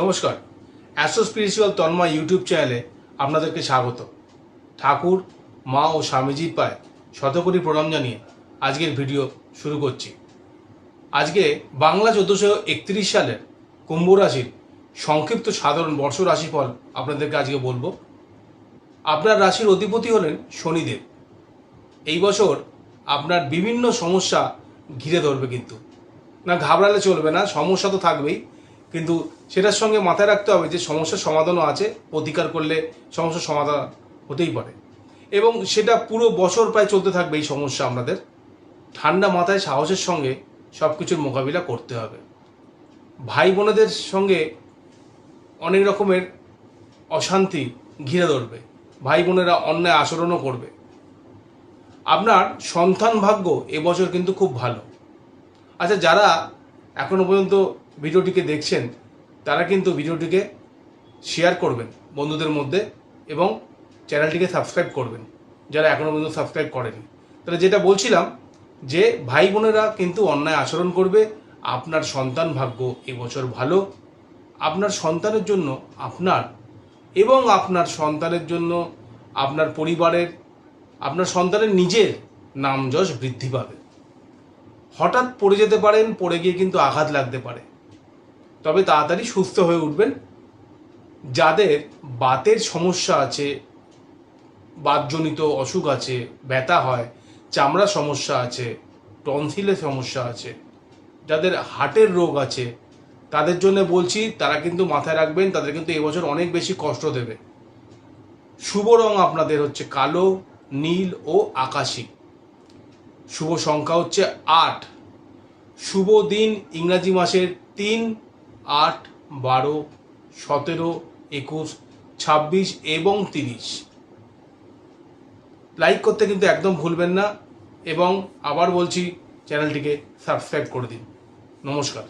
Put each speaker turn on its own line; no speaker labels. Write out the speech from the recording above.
নমস্কার। Astro spiritual Tanmoy YouTube চ্যানেলে আপনাদেরকে স্বাগত। ঠাকুর, মা ও স্বামীজির পায়ে শতকোটি প্রণাম জানিয়ে আজকের ভিডিও শুরু করছি। আজকে বাংলা চোদ্দোশো একত্রিশ সালের কুম্ভ রাশির সংক্ষিপ্ত সাধারণ বর্ষ রাশিফল আপনাদেরকে আজকে বলব। আপনার রাশির অধিপতি হলেন শনিদেব। এই বছর আপনার বিভিন্ন সমস্যা ঘিরে ধরবে কিন্তু। না, ঘাবড়ালে চলবে না, সমস্যা তো থাকবেই। কিন্তু সেটার সঙ্গে মাথায় রাখতে হবে যে সমস্যার সমাধানও আছে প্রতিকার করলে সমস্যার সমাধান হতেই পারে। এবং সেটা পুরো বছর প্রায় চলতে থাকবে এই সমস্যা আপনাদের ঠান্ডা মাথায় সাহসের সঙ্গে সব কিছুর মোকাবিলা করতে হবে। ভাই বোনেদের সঙ্গে অনেক রকমের অশান্তি ঘিরে ধরবে। ভাই বোনেরা অন্যায় আচরণও করবে। আপনার সন্তান ভাগ্য এবছর কিন্তু খুব ভালো। আচ্ছা যারা এখনও পর্যন্ত ভিডিওটিকে দেখছেন, তারা কিন্তু ভিডিওটিকে শেয়ার করবেন বন্ধুদের মধ্যে এবং চ্যানেলটিকে সাবস্ক্রাইব করবেন, যারা এখনও পর্যন্ত সাবস্ক্রাইব করেনি। তাহলে যেটা বলছিলাম যে ভাই বোনেরা কিন্তু অন্যায় আচরণ করবে, আপনার সন্তান ভাগ্য এবছর ভালো, আপনার সন্তানের জন্য আপনার এবং আপনার সন্তানের জন্য আপনার পরিবারের, আপনার সন্তানের নিজের নাম যশ বৃদ্ধি পাবে। হঠাৎ পড়ে যেতে পারেন, পড়ে গিয়ে কিন্তু আঘাত লাগতে পারে। তবে তাড়াতাড়ি সুস্থ হয়ে উঠবেন। যাদের বাতের সমস্যা আছে, বাতজনিত অসুখ আছে, ব্যথা হয় চামড়ার সমস্যা আছে টনসিলের সমস্যা আছে, যাদের হার্টের রোগ আছে, তাদের জন্য বলছি, তারা কিন্তু মাথায় রাখবেন, তাদের কিন্তু এবছর অনেক বেশি কষ্ট দেবে। শুভ রং আপনাদের হচ্ছে কালো, নীল ও আকাশি। শুভ সংখ্যা হচ্ছে আট। শুভ দিন ইংরাজি মাসের তিন আট, বারো, সতেরো, একুশ, ছাব্বিশ এবং তিরিশ। লাইক করতে কিন্তু একদম ভুলবেন না এবং আবার বলছি চ্যানেলটিকে সাবস্ক্রাইব করে দিন। নমস্কার।